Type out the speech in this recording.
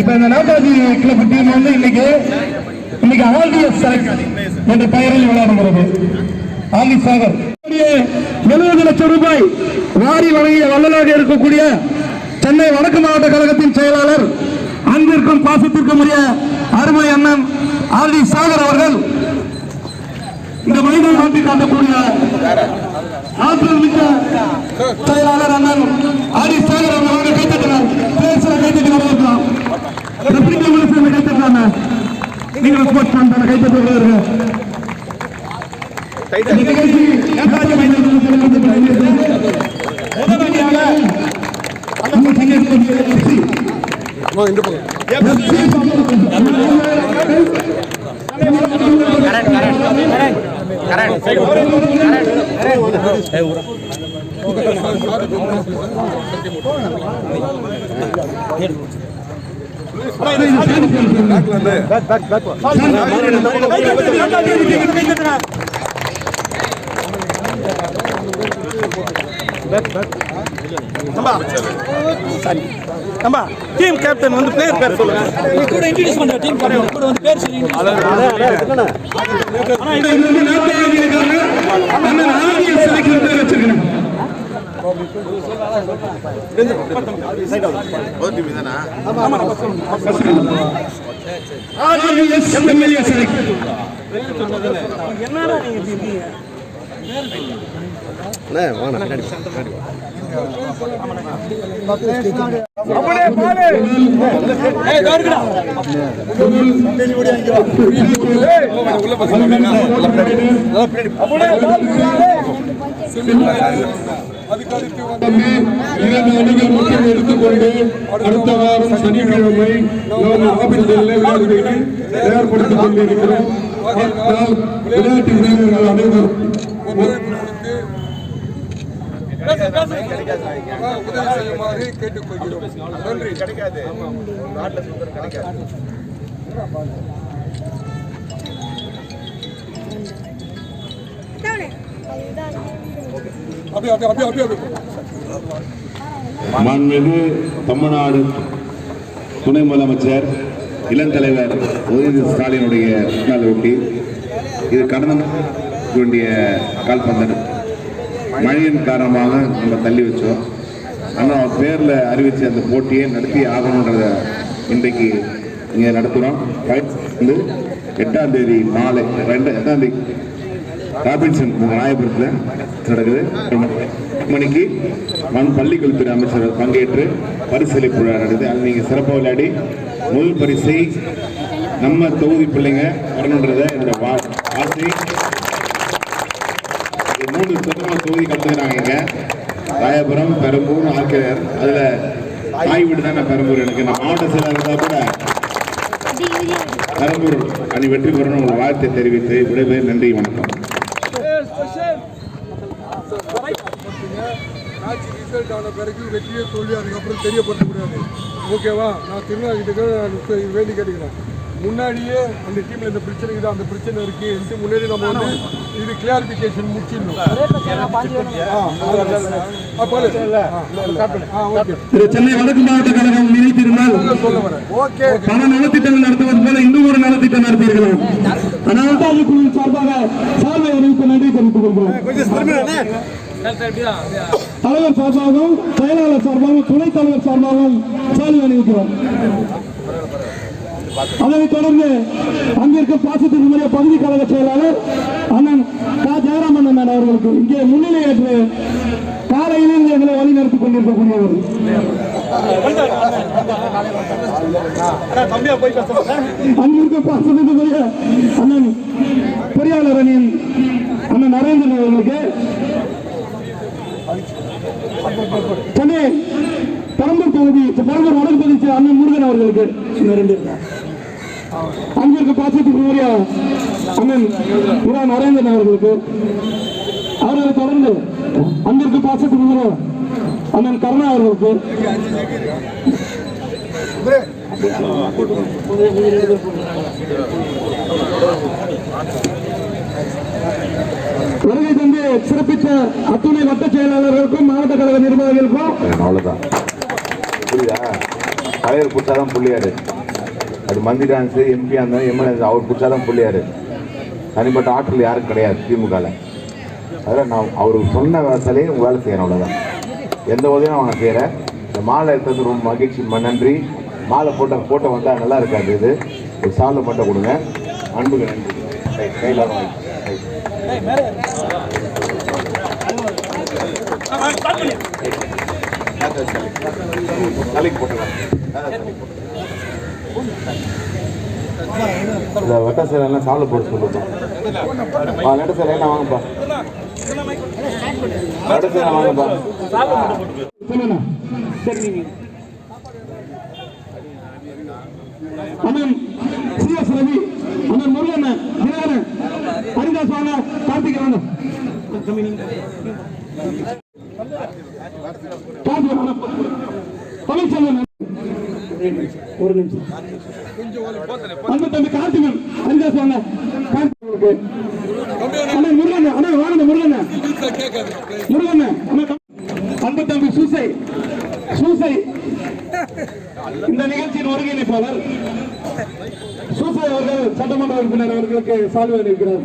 இப்ப இந்த Netaji club team வந்து இன்னைக்கு இன்னைக்கு ஆர்டிஎஸ் செலக்ட் என்ற பெயரில் விளையாடுகிறது. ஆலி சாகர். எழுபது லட்சம் ரூபாய் வாரி வழங்கிய வள்ளலாக இருக்கக்கூடிய சென்னை வடக்கு மாவட்ட கழகத்தின் செயலாளர் அன்பிற்கும் பாசத்திற்கும் உரிய அருமை அண்ணன் ஆல்டி சாகர் அவர்கள் இந்த மனித நாட்டி காட்டக்கூடிய ஆற்றல் மிக்க செயலாளர் அண்ணன் ஆடி சாகர் அவர்கள் கைத்தட்டினார். ரெப்ளிகா மினிஸ்டர் கைத்தட்டாங்க நீங்கள் ஸ்போர்ட்ஸ் மேன் இந்த நிகழ்ச்சி மைதானத்தில் நம்ம. நம்ம டீம் கேப்டன் வந்து பிளேயர் பேர் சொல்லுங்க. கூட இன்ட்ரடியூஸ் பண்ற டீம் கூட வந்து பேர் சொல்லி இது ஆர்டிஎஸ் எம்எல்ஏ செலக்ட் என்னடா இரண்டு அணிகள் முக்கியம் எடுத்துக்கொண்டு அடுத்த வாரம் சனிக்கிழமை நாம் ஆபீஸில் விளையாடுவதை தயார்படுத்திக் கொண்டிருக்கிறோம். விளையாட்டு வீரர்கள் அனைவரும் உதவி செய்யுமாறு கேட்டுக்கொள்கிறோம் நன்றி கிடைக்காது அப்படியே அப்படியே மாண்புமிகு தமிழ்நாடு துணை முதலமைச்சர் இளந்தலைவர் உதயநிதி ஸ்டாலினுடைய பிறந்தநாள் ஒட்டி இது கடந்த வேண்டிய கால்பந்தன் மழையின் காரணமாக நம்ம தள்ளி வச்சோம். ஆனால் அவர் பேரில் அறிவித்த அந்த போட்டியை நடத்தி ஆகணுன்றத இன்றைக்கு இங்கே நடத்துகிறோம் வந்து எட்டாம் தேதி மாலை ரெண்டு எட்டாம் தேதி ராபின்சன் ராயபுரத்தில் நடக்குது. மணிக்கு மண் பள்ளிக்கல்வித்துறை அமைச்சர் பங்கேற்று பரிசளிப்பு விழா நடக்குது. அதில் நீங்கள் சிறப்பாக விளையாடி முதல் பரிசை நம்ம தொகுதி பிள்ளைங்க வரணுன்றத என்னோட வா- ஆசை மூணு சொந்தமாக தொகுதி கலந்துக்கிறாங்க இங்க. ராயபுரம் பெரம்பூர் ஆர்கேஆர் அதில் தாய் வீடு தானே பெரம்பூர் எனக்கு. நான் மாவட்ட செயலாளர் இருந்தால் கூட பெரம்பூர் அணி வெற்றி பெறணும். உங்கள் வாழ்த்தை தெரிவித்து விடைபெறும் நன்றி வணக்கம். மேட்ச் ரிசல்ட் ஆன பிறகு வெற்றியே தோல்வி அதுக்கப்புறம் தெரியப்படுத்த முடியாது ஓகேவா நான் திருநாகிட்ட வேண்டி கேட்டுக்கிறேன் முன்னாடியே அந்த டீம்ல இந்த பிரச்சனை இருக்குது அந்த பிரச்சனை இருக்கு என்று முன்னாடி நம்ம வந்து இது கிளாரிபிகேஷன் முடிச்சிடணும் சென்னை வடக்கு மாவட்ட கழகம் நினைத்திருந்தால் பல நலத்திட்டங்கள் நடத்துவது போல இன்னும் ஒரு நலத்திட்டம் நடத்தியிருக்கலாம் ஆனால் சார்பாக சார்பை அறிவிக்க தெரிவித்துக் கொள்கிறோம் தலைவர் சார்பாகவும் செயலாளர் சார்பாகவும் துணைத் தலைவர் சார்பாகவும் சாலை அணிவிக்கிறோம். அதனைத் தொடர்ந்து அங்கிருக்கும் பாசத்திற்கு முறைய பகுதி கழக செயலாளர் அண்ணன் கா. ஜெயராமன் அண்ணன் அவர்களுக்கு இங்கே முன்னிலையேற்று காலையிலிருந்து எங்களை வழிநடத்திக் கொண்டிருக்கக்கூடியவர். அங்கிருக்க பாசத்துக்குரிய அண்ணன் பொறியாளர் அணியின் நரேந்திரன் அவர்களுக்கு. சென்னை பெரம்பூர் தொகுதி பெரம்பூர் வடக்கு பகுதி அண்ணன் முருகன் அவர்களுக்கு. இன்னும் ரெண்டு அங்கிருக்க பாசத்துக்குரிய அண்ணன் இரா நரேந்திரன் அவர்களுக்கு. அவர்களை தொடர்ந்து அங்கிருக்க பாசத்துக்கு அண்ணன் கருணா அவர்களுக்கு. வருகை தந்து சிறப்பித்த அத்துணை வட்ட செயலாளர்களுக்கும் மாவட்ட கழக நிர்வாகிகளுக்கும். அவ்வளவுதான். புரியுதா? தலைவர் பிடிச்சாதான் புள்ளியாரு. அது மந்திரி டான்ஸு எம்பி அந்த எம்எல்ஏ அவர் பிடிச்சாதான் புள்ளியாரு. தனிப்பட்ட ஆற்றல் யாரும் கிடையாது திமுகவில் அதில் நான் அவர் சொன்ன வேலையே வேலை செய்யணும் அவ்வளோதான் எந்த உதவியும் நான் செய்கிறேன் இந்த மாலை எடுத்தது ரொம்ப மகிழ்ச்சி நன்றி. மாலை போட்ட போட்டோ வந்தால் நல்லா இருக்காது இது. ஒரு சாலை மட்டும் கொடுங்க. அன்புக்கு நன்றி. ரைட், கையில் வாங்கி இந்த வெட்ட சேலை எல்லாம் சாலை போட்டு சொல்லுப்பா ஆ நெட்ட சேலை எல்லாம் வாங்கப்பா நெட்ட சேலை வாங்கப்பா சொல்லுங்க சரி அண்ணன் ரவி அண்ணன் முருகன் தினகரன் ஹரிதாஸ் வாங்க கார்த்திகை வாங்க கார்த்திகை வாங்க பழனிசாமி ஒரு நிமிஷம் அன்பு தம்பி கார்த்திகன் ஹரிதாஸ் வாங்க கார்த்திகனுக்கு அண்ணன் முருகன் அண்ணன் வாங்க முருகன் முருகன் அன்பு தம்பி சூசை சூசை இந்த நிகழ்ச்சியின் ஒருங்கிணைப்பாளர் சூசை அவர்கள் சட்டமன்ற உறுப்பினர் அவர்களுக்கு சால்வை இருக்கிறார்